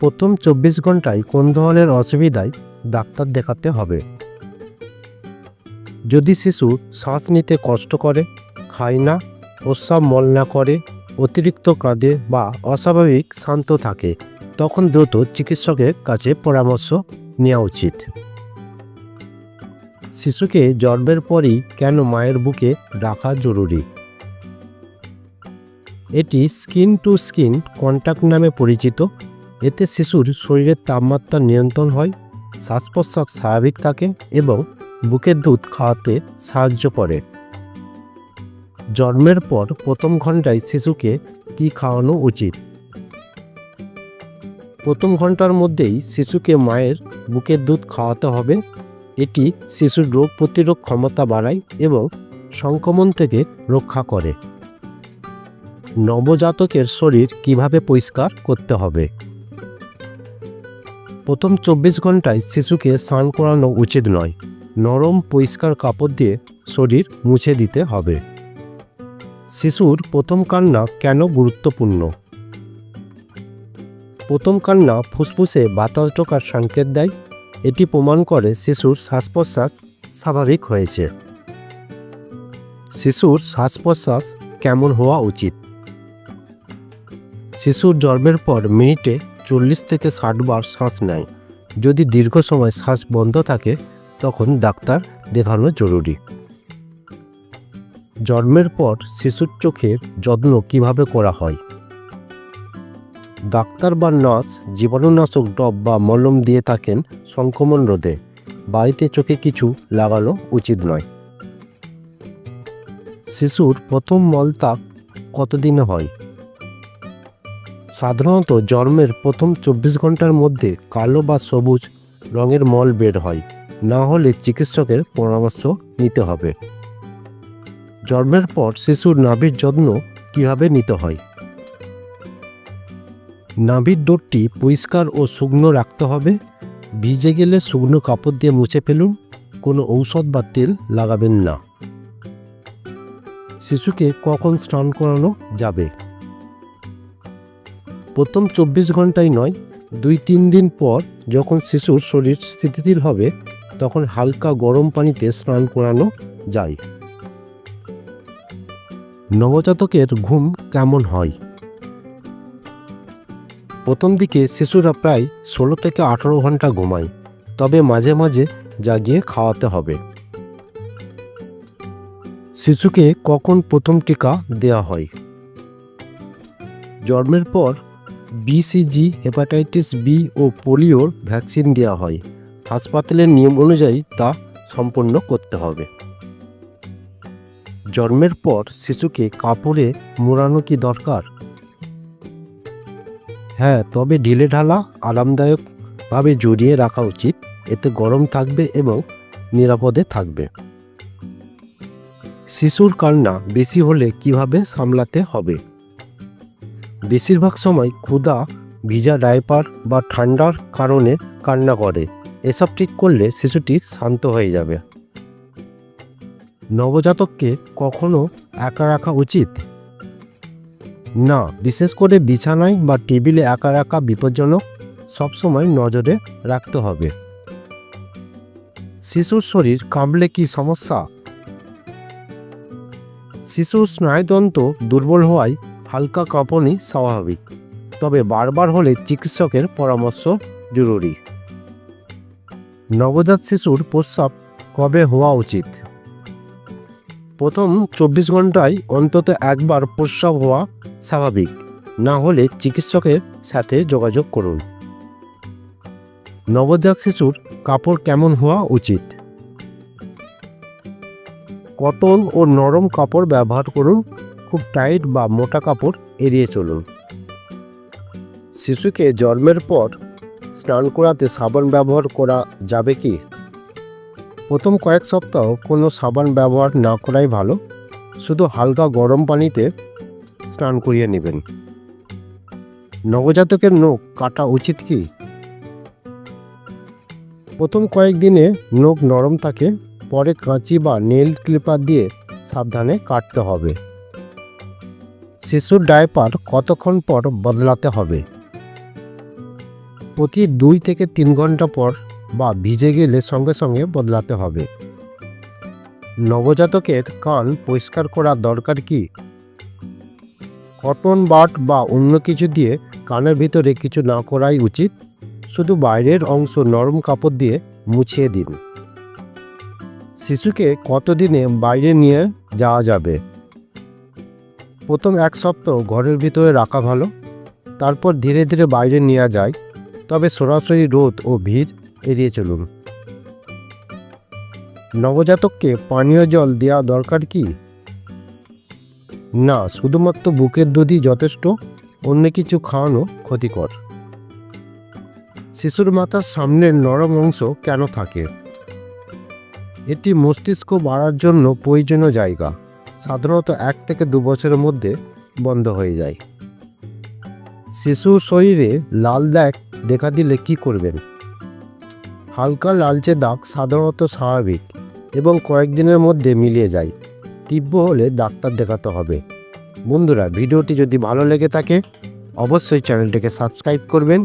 প্রথম চব্বিশ ঘন্টায় কোন ধরনের অসুবিধায় ডাক্তার দেখাতে হবে? যদি শিশু শ্বাস নিতে কষ্ট করে, খায় না, প্রস্রাব মল না করে, অতিরিক্ত কাঁদে বা অস্বাভাবিক শান্ত থাকে, তখন দ্রুত চিকিৎসকের কাছে পরামর্শ নেওয়া উচিত। শিশুকে জন্মের পরই কেন মায়ের বুকে রাখা জরুরি? এটি স্কিন টু স্কিন কন্ট্যাক্ট নামে পরিচিত এতে শিশুর শরীরের তাপমাত্রা নিয়ন্ত্রণ হয় শ্বাস প্রশ্বাস স্বাভাবিক থাকে এবং বুকের দুধ খাওয়াতে সাহায্য করে। জন্মের পর প্রথম ঘন্টায় শিশুকে কি খাওয়ানো উচিত? প্রথম ঘণ্টার মধ্যেই শিশুকে মায়ের বুকের দুধ খাওয়াতে হবে। এটি শিশুর রোগ প্রতিরোধ ক্ষমতা বাড়ায় এবং সংক্রমণ থেকে রক্ষা করে। নবজাতকের শরীর কীভাবে পরিষ্কার করতে হবে? প্রথম চব্বিশ ঘন্টায় শিশুকে স্নান করানো উচিত নয়, নরম পরিষ্কার কাপড় দিয়ে শরীর মুছে দিতে হবে। শিশুর প্রথম কান্না কেন গুরুত্বপূর্ণ? প্রথম কান্না ফুসফুসে বাতাস ঢোকার সংকেত দেয়, এটি প্রমাণ করে শিশুর শ্বাস প্রশ্বাস স্বাভাবিক হয়েছে। শিশুর শ্বাস প্রশ্বাস কেমন হওয়া উচিত? শিশুর জন্মের পর মিনিটে চল্লিশ থেকে ষাট বার শ্বাস নেয়। যদি দীর্ঘ সময় শ্বাস বন্ধ থাকে, তখন ডাক্তার দেখানো জরুরি। জন্মের পর শিশুর চোখের যত্ন কীভাবে করা হয়? ডাক্তার বা নার্স জীবাণুনাশক ডব বা মলম দিয়ে থাকেন সংক্রমণ রোধে। বাড়িতে চোখে কিছু লাগানো উচিত নয়। শিশুর প্রথম মলত্যাগ কতদিনে হয়? সাধারণত জন্মের প্রথম চব্বিশ ঘণ্টার মধ্যে কালো বা সবুজ রঙের মল বের হয়। না হলে চিকিৎসকের পরামর্শ নিতে হবে। জন্মের পর শিশুর নাভির যত্ন কীভাবে নিতে হয়? নাভির ডোরটি পরিষ্কার ও শুকনো রাখতে হবে। ভিজে গেলে শুকনো কাপড় দিয়ে মুছে ফেলুন। কোনো ঔষধ বা তেল লাগাবেন না। শিশুকে কখন স্নান করানো যাবে? প্রথম চব্বিশ ঘন্টায় নয়, দুই তিন দিন পর যখন শিশুর শরীর স্থিতিশীল হবে, তখন হালকা গরম পানিতে স্নান করানো যায়। নবজাতকের ঘুম কেমন হয়? প্রথম দিকে শিশুরা প্রায় ষোলো থেকে আঠারো ঘণ্টা ঘুমায়, তবে মাঝে মাঝে জাগিয়ে খাওয়াতে হবে। শিশুকে কখন প্রথম টিকা দেওয়া হয়? জন্মের পর বিসিজি হেপাটাইটিস বি ও পোলিওর ভ্যাকসিন দেওয়া হয়। হাসপাতালের নিয়ম অনুযায়ী তা সম্পন্ন করতে হবে। জন্মের পর শিশুকে কাপড়ে মোড়ানো কি দরকার? হ্যাঁ তবে ঢিলে ঢালা, আরামদায়কভাবে জড়িয়ে রাখা উচিত। এতে গরম থাকবে এবং নিরাপদে থাকবে। শিশুর কান্না বেশি হলে কীভাবে সামলাতে হবে? বেশিরভাগ সময় ক্ষুধা, ভিজা ডাইপার বা ঠান্ডার কারণে কান্না করে। এসব ঠিক করলে শিশুটি শান্ত হয়ে যাবে। নবজাতককে কখনো একা রাখা উচিত? না, বিশেষ করে বিছানায় বা টেবিলে একা রাখা বিপজ্জনক। সবসময় নজরে রাখতে হবে। শিশুর শরীর কামড়ে কি সমস্যা? শিশুর স্নায়ুতন্ত্র দুর্বল হওয়ায় হালকা কাঁপনই স্বাভাবিক, তবে বারবার হলে চিকিৎসকের পরামর্শ জরুরি। নবজাত শিশুর প্রস্রাব কবে হওয়া উচিত? প্রথম চব্বিশ ঘন্টায় অন্তত একবার প্রস্রাব হওয়া স্বাভাবিক, না হলে চিকিৎসকের সাথে যোগাযোগ করুন। নবজাত শিশুর কাপড় কেমন হওয়া উচিত? কটন ও নরম কাপড় ব্যবহার করুন খুব টাইট বা মোটা কাপড় এড়িয়ে চলুন। শিশুকে জন্মের পর স্নান করাতে সাবান ব্যবহার করা যাবে কি? প্রথম কয়েক সপ্তাহ কোনো সাবান ব্যবহার না করাই ভালো, শুধু হালকা গরম পানিতে স্নান করিয়ে নেবেন। নবজাতকের নখ কাটা উচিত কি? প্রথম কয়েকদিনে নখ নরম থাকে, পরে কাঁচি বা নেল ক্লিপার দিয়ে সাবধানে কাটতে হবে। শিশুর ডায়পার কতক্ষণ পর বদলাতে হবে? প্রতি দুই থেকে তিন ঘণ্টা পর বা ভিজে গেলে সঙ্গে সঙ্গে বদলাতে হবে। নবজাতকের কান পরিষ্কার করা দরকার কি? কটন বাট বা অন্য কিছু দিয়ে কানের ভিতরে কিছু না করাই উচিত। শুধু বাইরের অংশ নরম কাপড় দিয়ে মুছিয়ে দিন। শিশুকে কতদিনে বাইরে নিয়ে যাওয়া যাবে? প্রথম এক সপ্তাহ ঘরের ভিতরে রাখা ভালো, তারপর ধীরে ধীরে বাইরে নেওয়া যায় তবে সরাসরি রোদ ও ভিড় এড়িয়ে চলুন। নবজাতককে পানীয় জল দেওয়া দরকার কি? না, শুধুমাত্র বুকের দুধই যথেষ্ট, অন্য কিছু খাওয়ানো ক্ষতিকর। শিশুর মাথার সামনের নরম অংশ কেন থাকে? এটি মস্তিষ্ক বাড়ার জন্য প্রয়োজনীয় জায়গা। সাধারণত এক থেকে দু বছরের মধ্যে বন্ধ হয়ে যায়। শিশুর শরীরে লাল দাগ দেখা দিলে কি করবেন? হালকা লালচে দাগ সাধারণত স্বাভাবিক এবং কয়েকদিনের মধ্যে মিলিয়ে যায়। তীব্র হলে ডাক্তার দেখাতে হবে। বন্ধুরা, ভিডিওটি যদি ভালো লেগে থাকে, অবশ্যই চ্যানেলটিকে সাবস্ক্রাইব করবেন।